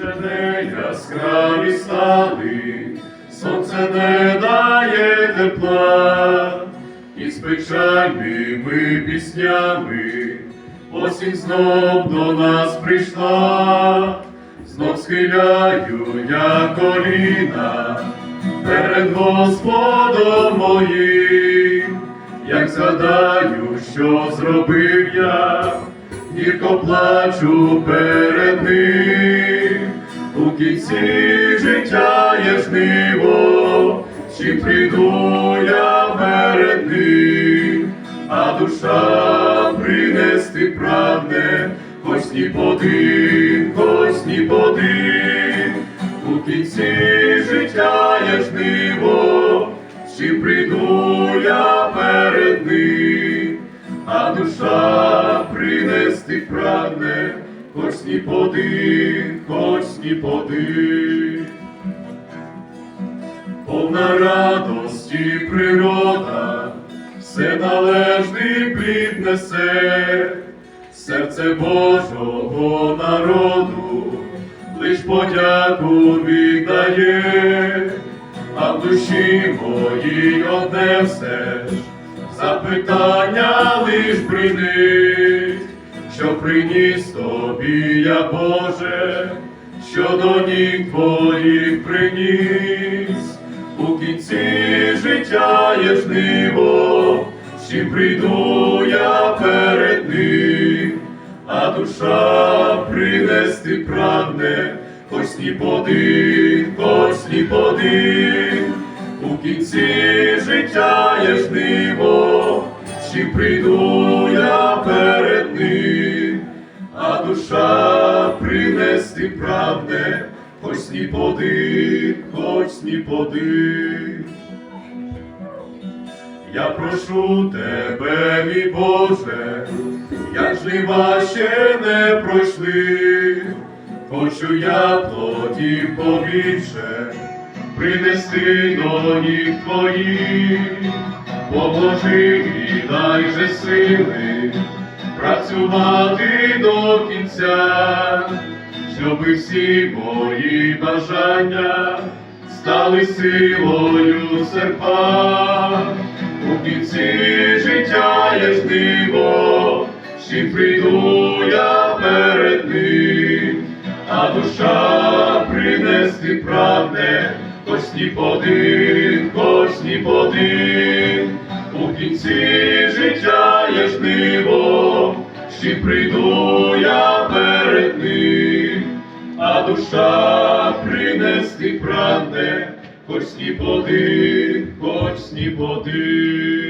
Не яскраві стали, сонце не дає тепла, і з печальними піснями осінь знов до нас прийшла, знов схиляю я коліна перед Господом моїм, як згадаю, що зробив я, гірко плачу перед ним. Кінці життя є жниво, чи прийду я перед ним, а душа принести прагне, хоч ні подин, хоч ні подин. У кінці життя є жниво, чи прийду я перед ним, а душа принести прагне, подин, хоч. Повна радості природа, все належний плід несе, серце Божого народу, лиш подяку віддає, а в душі моїй одне все запитання лиш принить, що приніс тобі я Боже, що до ніг твоїх приніс, у кінці життя є жниво, з чим прийду я перед ним, а душа принести прагне, хоч ні подин, хоч ні подин, у кінці життя є жниво, з чим прийду я перед душа принести прагне, хоч ні подин, хоч ні подин. Я прошу тебе, мій Боже, як жнива ще не пройшли, хочу я тоді побільше принести до ніг твоїх, поможи і дай же сили працювати до кінця, щоби всі мої бажання стали силою серпа. У кінці життя є жниво, з чим прийду я перед ним, а душа принести прагне, хоч ні подин, хоч ні подин. У кінці життя є жниво, з чим прийду я перед ним, а душа принести прагне, хоч сні подин, хоч сні подин.